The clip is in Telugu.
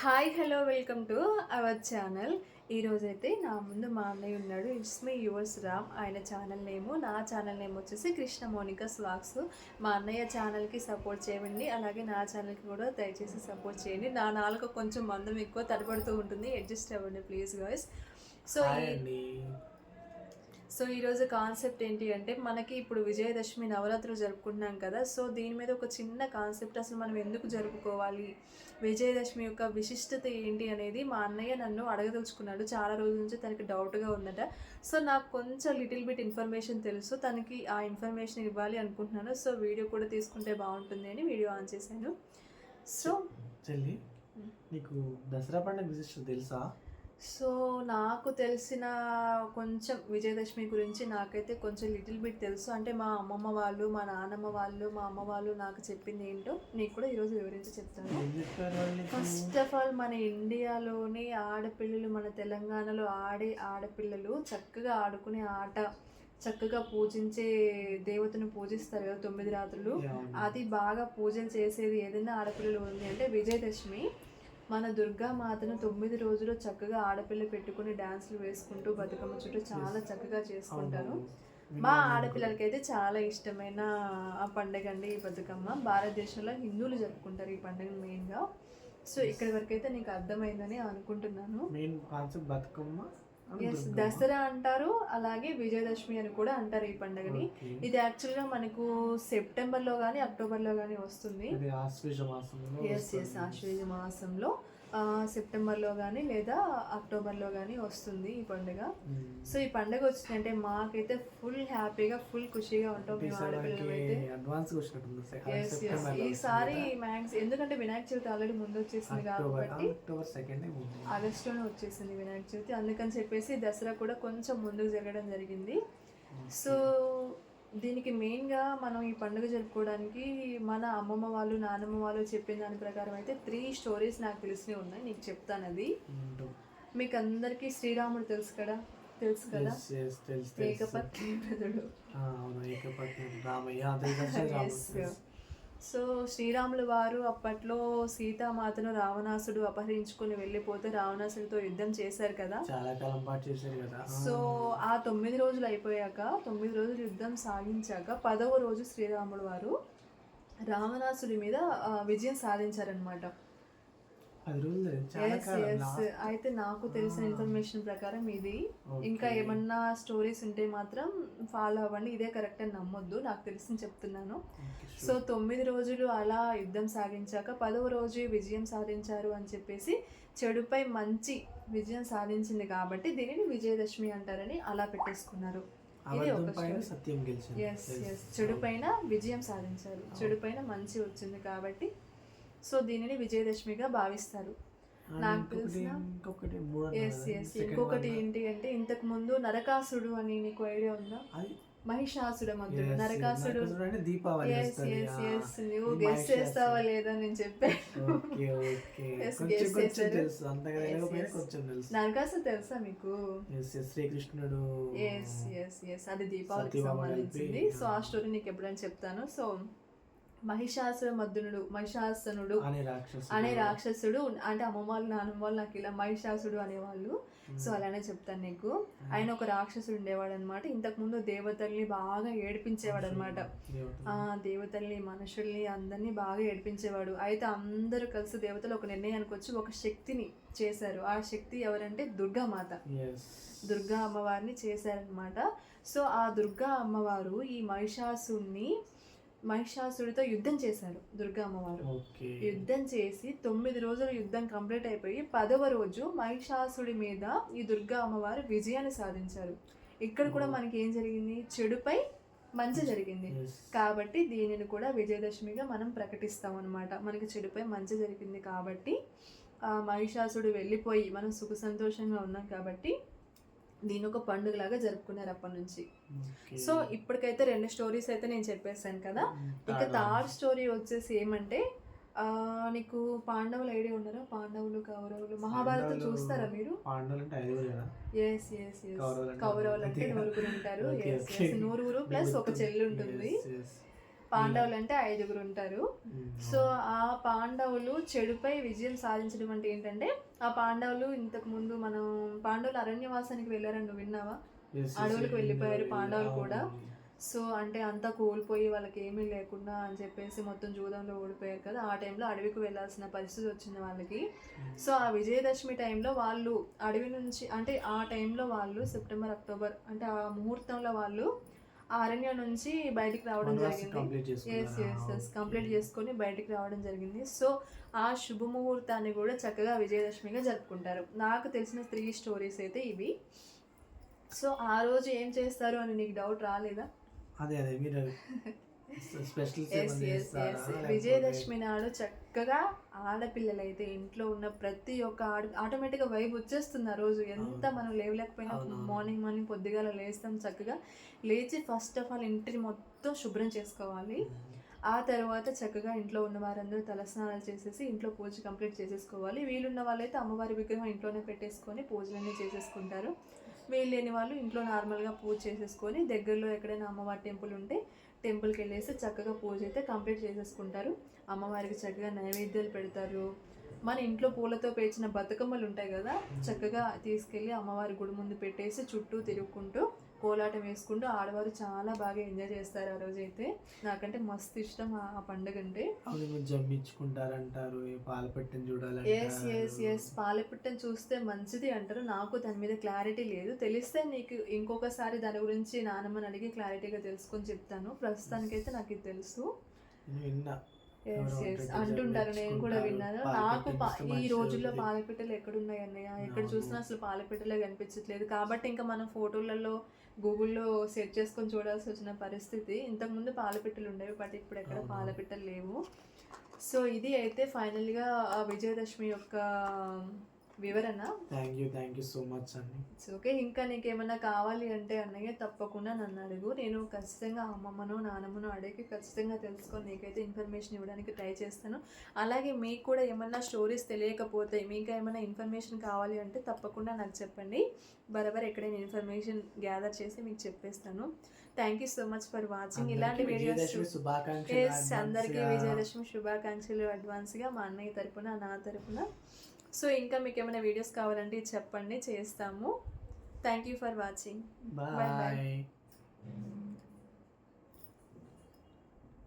Hi hello welcome to our channel ఈరోజైతే నా ముందు మా అన్నయ్య ఉన్నాడు. ఇట్స్ మీ యువర్స్ రామ్ ఆయన ఛానల్ నేము. నా ఛానల్ నేమ్ వచ్చేసి కృష్ణ మోనికా స్వాగ్స్ మా అన్నయ్య ఛానల్కి సపోర్ట్ చేయండి అలాగే నా ఛానల్కి కూడా దయచేసి సపోర్ట్ చేయండి. నా నాలుక కొంచెం మందం ఎక్కువ తడబడుతూ ఉంటుంది. అడ్జస్ట్ అవ్వండి ప్లీజ్ గాయస్ సో సో ఈరోజు కాన్సెప్ట్ ఏంటి అంటే మనకి ఇప్పుడు విజయదశమి నవరాత్రులు జరుపుకుంటున్నాం కదా సో దీని మీద ఒక చిన్న కాన్సెప్ట్ అసలు మనం ఎందుకు జరుపుకోవాలి? విజయదశమి యొక్క విశిష్టత ఏంటి అనేది మా అన్నయ్య నన్ను అడగదలుచుకున్నాడు. చాలా రోజుల నుంచి తనకి డౌట్గా ఉందట. సో నాకు కొంచెం లిటిల్ బిట్ ఇన్ఫర్మేషన్ తెలుసు. తనకి ఆ ఇన్ఫర్మేషన్ ఇవ్వాలి అనుకుంటున్నాను. సో వీడియో కూడా తీసుకుంటే బాగుంటుంది అని వీడియో ఆన్ చేశాను. సో చెల్లి నీకు దసరా పండుగ విశిష్టత తెలుసా? సో నాకు తెలిసిన కొంచెం విజయదశమి గురించి నాకైతే కొంచెం లిటిల్ బిట్ తెలుసు అంటే మా అమ్మమ్మ వాళ్ళు మా నాన్నమ్మ వాళ్ళు మా అమ్మ వాళ్ళు నాకు చెప్పింది ఏంటో నీకు కూడా ఈరోజు వివరించి చెప్తాను? ఫస్ట్ ఆఫ్ ఆల్ మన ఇండియాలోని ఆడపిల్లలు మన తెలంగాణలో ఆడే ఆడపిల్లలు చక్కగా ఆడుకునే ఆట చక్కగా పూజించే దేవతను పూజిస్తారు కదా తొమ్మిది రాత్రులు. అది బాగా పూజలు చేసేది ఏదైనా ఆడపిల్లలు ఉంది అంటే విజయదశమి మన దుర్గా మాతను తొమ్మిది రోజులు చక్కగా ఆడపిల్ల పెట్టుకుని డాన్సులు వేసుకుంటూ బతుకమ్మ చుట్టూ చాలా చక్కగా చేసుకుంటారు. మా ఆడపిల్లలకైతే చాలా ఇష్టమైన ఆ పండగ అండి ఈ బతుకమ్మ. భారతదేశంలో హిందువులు జరుపుకుంటారు ఈ పండుగ మెయిన్గా సో ఇక్కడి వరకు అయితే నీకు అర్థమైందని అనుకుంటున్నాను. Main concept Bathukamma yes. Dasara అంటారు అలాగే విజయదశమి అని కూడా అంటారు ఈ పండుగని. ఇది యాక్చువల్గా మనకు సెప్టెంబర్లో కానీ అక్టోబర్లో కానీ వస్తుంది ఎస్ ఎస్. ఆశ్వేజ మాసంలో సెప్టెంబర్లో కానీ లేదా అక్టోబర్లో కానీ వస్తుంది ఈ పండుగ. సో ఈ పండుగ వచ్చిందంటే మాకైతే ఫుల్ హ్యాపీగా ఫుల్ ఖుషిగా ఉంటాం మేము ఆడపిల్లలు అయితే. అడ్వాన్స్ వచ్చినట్టుంది సె- ఎస్ ఎస్ సెప్టెంబర్లో ఈసారి. మ్యాక్స్ ఎందుకంటే వినాయక చవితి ఆల్రెడీ ముందు వచ్చేసింది కాబట్టి ఆగస్టులోనే వచ్చేసింది వినాయక చవితి. అందుకని చెప్పేసి దసరా కూడా కొంచెం ముందుకు జరగడం జరిగింది. సో దీనికి మెయిన్గా మనం ఈ పండుగ జరుపుకోవడానికి మన అమ్మమ్మ వాళ్ళు నానమ్మ వాళ్ళు చెప్పిన దాని ప్రకారం అయితే త్రీ స్టోరీస్ నాకు తెలిసినవి ఉన్నాయి. నీకు చెప్తాను అది. మీకు అందరికీ శ్రీరాముడు తెలుసు కదా? తెలుసు కదా? ఏకపత్ని రామయ్య సో శ్రీరాములు వారు అప్పట్లో సీతామాతను రావణాసుడు అపహరించుకొని వెళ్ళిపోతే రావణాసుడితో యుద్ధం చేశారు కదా. చాలా కాలం పాటు చేశారు కదా. సో ఆ తొమ్మిది రోజులు అయిపోయాక తొమ్మిది రోజులు యుద్ధం సాగించాక పదవ రోజు శ్రీరాముడు వారు రావణాసుడి మీద విజయం సాధించారనమాట పది రోజులు అయితే నాకు తెలిసిన ఇన్ఫర్మేషన్ ప్రకారం ఇది. ఇంకా ఏమన్నా స్టోరీస్ ఉంటే మాత్రం ఫాలో అవ్వండి. ఇదే కరెక్ట్ అని నమ్మొద్దు. నాకు తెలిసింది చెప్తున్నాను. సో తొమ్మిది రోజులు అలా యుద్ధం సాగించాక పదవ రోజు విజయం సాధించారు అని చెప్పేసి చెడుపై మంచి విజయం సాధించింది కాబట్టి దీనిని విజయదశమి అంటారని అలా పెట్టేసుకున్నారు. చెడు పైన విజయం సాధించారు. చెడు పైన మంచి వచ్చింది కాబట్టి సో దీనిని విజయదశమిగా భావిస్తారు. నాకు ఇంకొకటి తెలిసిన- ఎస్ ఎస్ ఇంకొకటి. ఏంటి అంటే ఇంతకు ముందు నరకాసుడు అని నీకు ఐడియా ఉందా? మహిషాసుడ నరకాసుడు. ఎస్. ఎస్ ఎస్ నువ్వు గెస్. చేస్తావా లేదా నేను చెప్పాను నరకాసుడు తెలుసా మీకు? శ్రీకృష్ణుడు. ఎస్ ఎస్ ఎస్ అది దీపావళికి సంబంధించింది. సో ఆ స్టోరీ నీకు ఎప్పుడైనా చెప్తాను. సో మహిషాసుర మద్దునుడు మహిషాసనుడు అనే రాక్షసుడు. అనే రాక్షసుడు అంటే అమ్మమ్మ వాళ్ళు నాన్నమ్మ వాళ్ళు నాకు ఇలా మహిషాసుడు అనేవాళ్ళు. సో అలానే చెప్తాను నీకు. ఆయన ఒక రాక్షసుడు ఉండేవాడు అనమాట ఇంతకు ముందు దేవతల్ని బాగా ఏడిపించేవాడు అనమాట దేవతల్ని మనుషుల్ని అందరినీ బాగా ఏడిపించేవాడు. అయితే అందరూ కలిసి దేవతలు ఒక నిర్ణయానికి వచ్చి ఒక శక్తిని చేశారు. ఆ శక్తి ఎవరంటే దుర్గామాత. దుర్గా అమ్మవారిని చేశారనమాట. సో ఆ దుర్గా అమ్మవారు ఈ మహిషాసుడిని మహిషాసుడితో యుద్ధం చేశారు దుర్గా అమ్మవారు ఓకే. యుద్ధం చేసి తొమ్మిది రోజులు యుద్ధం కంప్లీట్ అయిపోయి పదవ రోజు మహిషాసుడి మీద ఈ దుర్గా అమ్మవారు విజయాన్ని సాధించారు. ఇక్కడ కూడా మనకి ఏం జరిగింది? చెడుపై మంచి జరిగింది. కాబట్టి దీనిని కూడా విజయదశమిగా మనం ప్రకటిస్తాం అనమాట మనకి చెడుపై మంచి జరిగింది కాబట్టి ఆ మహిషాసుడు వెళ్ళిపోయి మనం సుఖ సంతోషంగా ఉన్నాం కాబట్టి దీని ఒక పండుగలాగా జరుపుకున్నారు అప్పటి నుంచి. సో ఇప్పటికైతే రెండు స్టోరీస్ అయితే నేను చెప్పేశాను కదా. ఇక థర్డ్ స్టోరీ వచ్చేసి ఏమంటే ఆ, నీకు పాండవులు ఐడియా ఉన్నారా? పాండవులు కౌరవులు మహాభారతం చూస్తారా మీరు? ఎస్ ఎస్ ఎస్ కౌరవులు అంటే? నూరుగురు ఉంటారు. ఎస్ నూరుగురు ప్లస్ ఒక చెల్లి ఉంటుంది. పాండవులు అంటే ఐదుగురు ఉంటారు సో ఆ పాండవులు చెడుపై విజయం సాధించడం అంటే ఏంటంటే ఆ పాండవులు ఇంతకు ముందు మనం పాండవులు అరణ్యవాసానికి వెళ్ళారని నువ్వు విన్నావా అడవులకు వెళ్ళిపోయారు పాండవులు కూడా. సో అంటే అంతా కోల్పోయి వాళ్ళకి ఏమీ లేకుండా అని చెప్పేసి మొత్తం జూదంలో ఓడిపోయారు కదా ఆ టైంలో అడవికి వెళ్ళాల్సిన పరిస్థితి వచ్చింది వాళ్ళకి. సో ఆ విజయదశమి టైంలో వాళ్ళు అడవి నుంచి అంటే ఆ టైంలో వాళ్ళు సెప్టెంబర్ అక్టోబర్ అంటే ఆ ముహూర్తంలో వాళ్ళు అరణ్యం నుంచి బయటికి రావడం జరిగింది. Complete yes yes yes complete చేసుకొని బయటికి రావడం జరిగింది. సో ఆ శుభముహూర్తాన్ని కూడా చక్కగా విజయదశమిగా జరుపుకుంటారు. నాకు తెలిసిన త్రీ స్టోరీస్ అయితే ఇవి. సో ఆ రోజు ఏం చేస్తారు అని నీకు డౌట్ రాలేదా? అదే అదే మీరు విజయదశమి నాడు చక్కగా ఆడపిల్లలైతే ఇంట్లో ఉన్న ప్రతి ఒక్క ఆడ ఆటోమేటిక్గా వైబ్ వచ్చేస్తుంది ఆ రోజు. ఎంత. మనం లేవలేకపోయినా. మార్నింగ్ మార్నింగ్ పొద్దుగాల లేస్తాం చక్కగా. లేచి ఫస్ట్ ఆఫ్ ఆల్ ఇంటిని మొత్తం శుభ్రం చేసుకోవాలి. ఆ తర్వాత చక్కగా ఇంట్లో ఉన్న వారందరూ తలస్నానాలు చేసేసి ఇంట్లో పూజ కంప్లీట్ చేసేసుకోవాలి. వీలున్న వాళ్ళైతే అమ్మవారి విగ్రహం ఇంట్లోనే పెట్టేసుకొని పూజలన్నీ చేసేసుకుంటారు. వీలు లేని వాళ్ళు ఇంట్లో నార్మల్గా పూజ చేసేసుకొని దగ్గరలో ఎక్కడైనా అమ్మవారి టెంపుల్ ఉంటే టెంపుల్కి వెళ్ళేసి చక్కగా పూజ అయితే కంప్లీట్ చేసేసుకుంటారు. అమ్మవారికి చక్కగా నైవేద్యాలు పెడతారు. మన ఇంట్లో పూలతో పేర్చిన బతుకమ్మలు ఉంటాయి కదా చక్కగా తీసుకెళ్ళి అమ్మవారి గుడి ముందు పెట్టేసి చుట్టూ తిరుగుకుంటూ కోలాటం వేసుకుంటూ ఆడవారు చాలా బాగా ఎంజాయ్ చేస్తారు ఆ రోజు అయితే నాకంటే మస్తు ఇష్టం ఆ పండుగ అంటే. జమ్మించుకుంటారంటారు ఏ పాలు పెట్టని ఎస్ ఎస్ ఎస్ పాలపిట్టను చూస్తే మంచిది అంటారు. నాకు దాని మీద క్లారిటీ లేదు. తెలిస్తే నీకు ఇంకొకసారి దాని గురించి నానమ్మని అడిగి క్లారిటీగా తెలుసుకొని చెప్తాను. ప్రస్తుతానికైతే నాకు ఇది తెలుసు. అంటుంటారు. నేను కూడా విన్నాను. నాకు పాలపిట్టని ఈ రోజుల్లో. పాలపిట్టలు ఎక్కడున్నాయి అన్నయ్య? ఎక్కడ. చూసినా అసలు పాలపిట్టలే కనిపించట్లేదు. కాబట్టి ఇంకా మనం ఫోటోలలో గూగుల్లో సెర్చ్ చేసుకొని చూడాల్సి వచ్చిన పరిస్థితి ఇంతకుముందు పాలపిట్టలు ఉండేవి బట్ ఇప్పుడు ఎక్కడ. పాలపిట్టలు లేవు సో ఇది అయితే ఫైనల్గా విజయదశమి యొక్క వివరణ? Thank you thank you so much అండి ఇట్స్ ఓకే ఇంకా నీకేమైనా కావాలి అంటే అన్నయ్య తప్పకుండా నన్ను అడుగు. నేను ఖచ్చితంగా అమ్మమ్మను నానమ్మను అడిగి ఖచ్చితంగా తెలుసుకొని నీకైతే ఇన్ఫర్మేషన్ ఇవ్వడానికి ట్రై చేస్తాను. అలాగే మీకు కూడా ఏమన్నా స్టోరీస్ తెలియకపోతే మీకు ఏమైనా ఇన్ఫర్మేషన్ కావాలి అంటే తప్పకుండా నాకు చెప్పండి. బరాబర్ ఎక్కడైనా ఇన్ఫర్మేషన్ గ్యాదర్ చేసి మీకు చెప్పేస్తాను. Thank you so much for watching ఇలాంటి వీడియోస్ అందరికీ. విజయదశమి శుభాకాంక్షలు అడ్వాన్స్గా మా అన్నయ్య తరపున నా తరపున. సో ఇంకా మీకు ఏమైనా వీడియోస్ కావాలంటే చెప్పండి చేస్తాము. Thank you for watching bye bye